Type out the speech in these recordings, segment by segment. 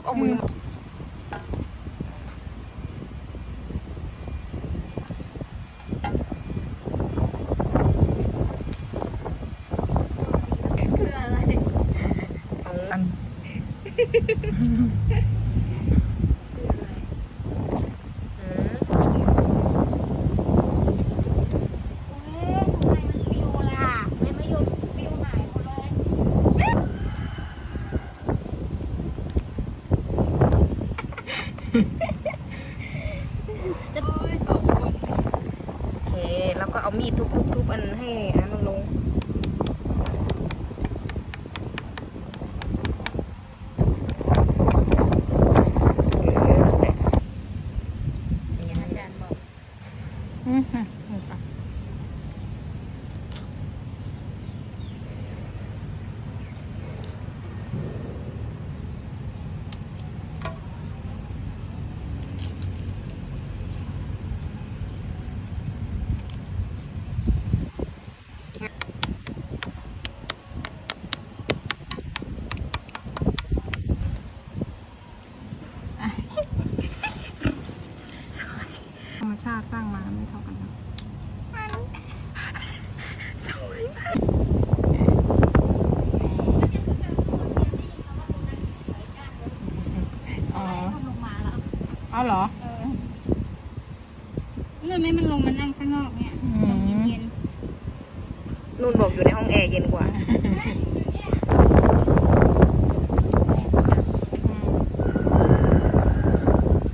ชอบเอามือมาคืออะไรเอาอัน อืม เอ๊ะทำไมมันปิวล่ะไม่มายมปิวหายหมดเลย จะโอ้ยสองคนนี่โอเค แล้วก็เอามีดทุบๆๆอันให้อันมันลงอย่างอาจารย์บอกอืม ชาติสร้างมาไม่เท่ากันนะสวยมากอ๋อลงมาแล้วเอาเหรอเออเงินไม่มันลงมานั่งข้างนอกเนี่ยอืมลมเย็นนุ่นบอกอยู่ในห้องแอร์เย็นกว่า ๆ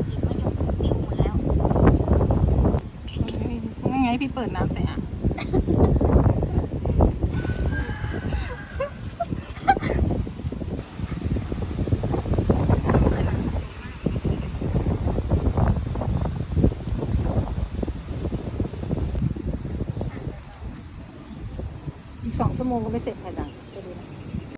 ขีดมะยมปิวหมดแล้ว ให้พี่เปิดน้ำใส่อะอีกสองชั่วโมงก็ไม่เสร็จค่ะจ๊ะ